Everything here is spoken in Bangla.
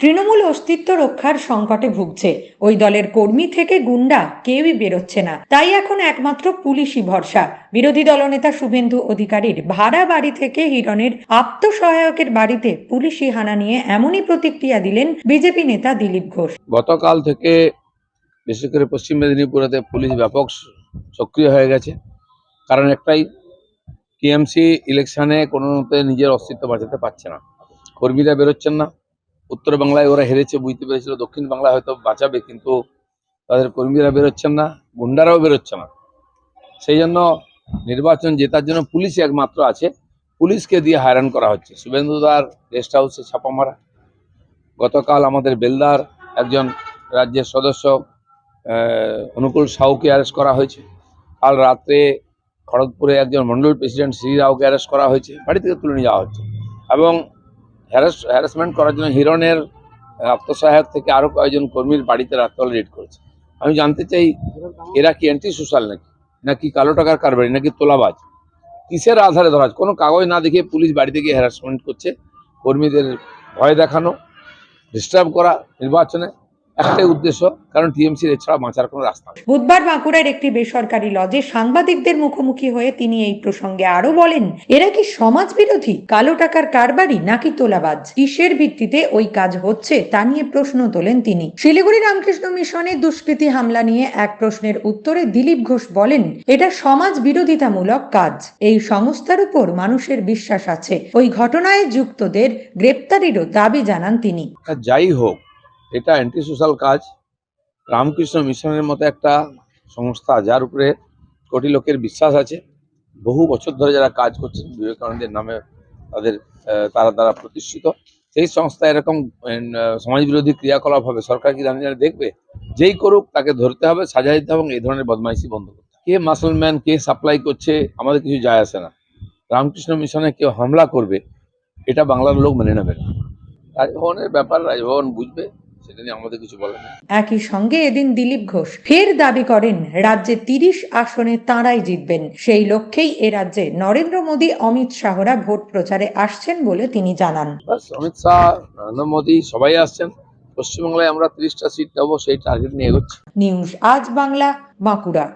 তৃণমূল অস্তিত্ব রক্ষার সংকটে ভুগছে। ওই দলের কর্মী থেকে গুন্ডা কেউই বেরোচ্ছে না। তাই এখন একমাত্র পুলিশই ভরসা। বিরোধী দলনেতা শুভেন্দু অধিকারীর ভাড়া বাড়ি থেকে হিরণের আত্মসহায়কের বাড়িতে পুলিশি হানা নিয়ে এমনই প্রতিক্রিয়া দিলেন বিজেপি নেতা দিলীপ ঘোষ। গতকাল থেকে, বিশেষ করে পশ্চিম মেদিনীপুরেতে পুলিশ ব্যাপক সক্রিয় হয়ে গেছে। কারণ একটাই, টিএমসি ইলেকশনে কোনো নিজের অস্তিত্ব বাঁচাতে পারছে না। কর্মীরা বেরোচ্ছেন না। উত্তর বাংলায় ওরা হেরেছে, বুঝতে পেরেছিল দক্ষিণ বাংলায় হয়তো বাঁচাবে, কিন্তু তাদের কর্মীরা বেরোচ্ছেন না, গুন্ডারাও বেরোচ্ছে না। সেই জন্য নির্বাচন জেতার জন্য পুলিশ একমাত্র আছে, পুলিশকে দিয়ে হয়রান করা হচ্ছে। শুভেন্দুদার গেস্ট হাউসে ছাপা মারা। গতকাল আমাদের বেলদার একজন রাজ্যের সদস্য অনুকূল সাউকে অ্যারেস্ট করা হয়েছে। কাল রাত্রে খড়গপুরে একজন মন্ডল প্রেসিডেন্ট শ্রী রাওকে অ্যারেস্ট করা হয়েছে, বাড়ি থেকে তুলে নিয়ে যাওয়া হচ্ছে। এবং হ্যারাসমেন্ট করার জন্য হিরণের আত্মসহায়ক থেকে আরও কয়েকজন কর্মীর বাড়িতে রাত্রবেলা রেড করেছে। আমি জানতে চাই, এরা কি অ্যান্টি সোশ্যাল নাকি? নাকি কালো টাকার কারবারি? নাকি তোলাবাজ? কিসের আধারে ধরা কোনো কাগজ না দেখে পুলিশ বাড়িতে গিয়ে হ্যারাসমেন্ট করছে, কর্মীদের ভয় দেখানো ডিস্টার্ব করা, নির্বাচনে একটাই উদ্দেশ্য কারণ টিএমসির এছাড়া বাঁচার কোনো রাস্তা নেই। বুধবার বাঁকুড়ার একটি বেসরকারি লজে সাংবাদিকদের মুখোমুখি হয়ে তিনি এই প্রসঙ্গে আরও বলেন এরা কি সমাজ বিরোধী কালো টাকার কারবারি নাকি তোলাবাজ? কিসের ভিত্তিতে ওই কাজ হচ্ছে? তা নিয়ে প্রশ্ন তোলেন তিনি। শিলিগুড়ি রামকৃষ্ণ মিশনে দুষ্কৃতী হামলা নিয়ে এক প্রশ্নের উত্তরে দিলীপ ঘোষ বলেন এটা সমাজ বিরোধিতামূলক কাজ। এই সংস্থার উপর মানুষের বিশ্বাস আছে। ওই ঘটনায় যুক্তদের গ্রেপ্তারিরও দাবি জানান তিনি। যাই হোক এটা অ্যান্টি সোশ্যাল কাজ। রামকৃষ্ণ মিশনের মতো একটা সংস্থা, যার উপরে কোটি লোকের বিশ্বাস আছে। বহু বছর ধরে যারা কাজ করছেন, বিবেকানন্দের নামে তাদের তারা তারা প্রতিষ্ঠিত। সেই সংস্থা এরকম সমাজ বিরোধী ক্রিয়াকলাপ হবে। সরকার কি জানি জানি, দেখবে? যেই করুক, তাকে ধরতে হবে সাজা দিতে হবে এবং এই ধরনের বদমাইশি বন্ধ করতে কে মাসলম্যান কে সাপ্লাই করছে, আমাদের কিছু যায় আসে না। রামকৃষ্ণ মিশনে কেউ হামলা করবে, এটা বাংলার লোক মেনে নেবে না। রাজভবনের ব্যাপার, রাজভবন বুঝবে। সেটা নিয়ে আমাদের কিছু বলার নেই। একই সঙ্গে এদিন দিলীপ ঘোষ ফের দাবি করেন রাজ্যে তিরিশ আসনে তাঁরাই জিতবেন। সেই লক্ষ্যেই এ রাজ্যে নরেন্দ্র মোদী অমিত শাহরা ভোট প্রচারে আসছেন বলে তিনি জানান। অমিত শাহ নরেন্দ্র মোদী সবাই আসছেন। পশ্চিমবাংলায় আমরা তিরিশটা সিট পাবো সেই টার্গেট নিয়ে এগোচ্ছি। নিউজ আজ বাংলা বাঁকুড়া।